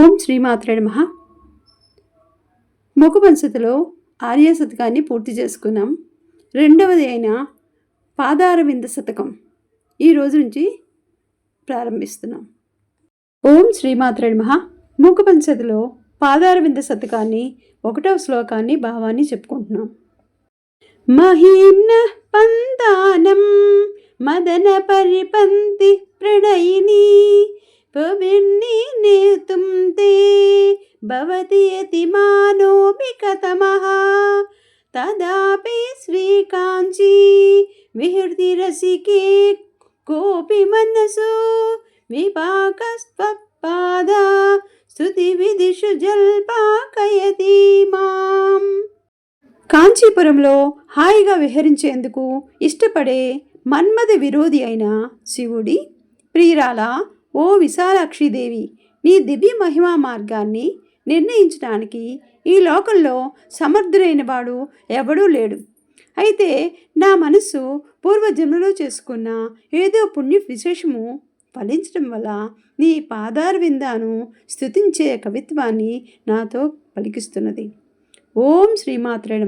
ఓం శ్రీమాత్రే నమ. ముఖపంచతిలో ఆర్య శతకాన్ని పూర్తి చేసుకున్నాం. రెండవది అయిన పాదారవింద శతకం ఈ రోజు నుంచి ప్రారంభిస్తున్నాం. ఓం శ్రీమాత్రే నమ. ముఖపంచతిలో పాదారవింద శతకాన్ని ఒకటవ శ్లోకాన్ని భావాన్ని చెప్పుకుంటున్నాం. మహీమ్న పందానం మదన పరిపంతి ప్రణయినీ పవిర్ణి నేతుం తే భవతి యతిమానోపి కథమః తదాపి శ్రీకాంచీ విహృతిరసికే కోపి మనసు విపాకస్త్వపాద స్తుతి విదిషు జల్పాకయతి మాం. కాంచీపురంలో హాయిగా విహరించేందుకు ఇష్టపడే మన్మథ విరోధి అయిన శివుడి ప్రియురాల ఓ విశాలాక్షిదేవి నీ దివ్య మహిమా మార్గాన్ని నిర్ణయించడానికి ఈ లోకంలో సమర్థుడైన వాడు ఎవడూ లేడు. అయితే నా మనస్సు పూర్వజన్మలో చేసుకున్న ఏదో పుణ్య విశేషము ఫలించడం వల్ల నీ పాదార విందాను స్థుతించే కవిత్వాన్ని నాతో పలికిస్తున్నది. ఓం శ్రీమాత్రేణ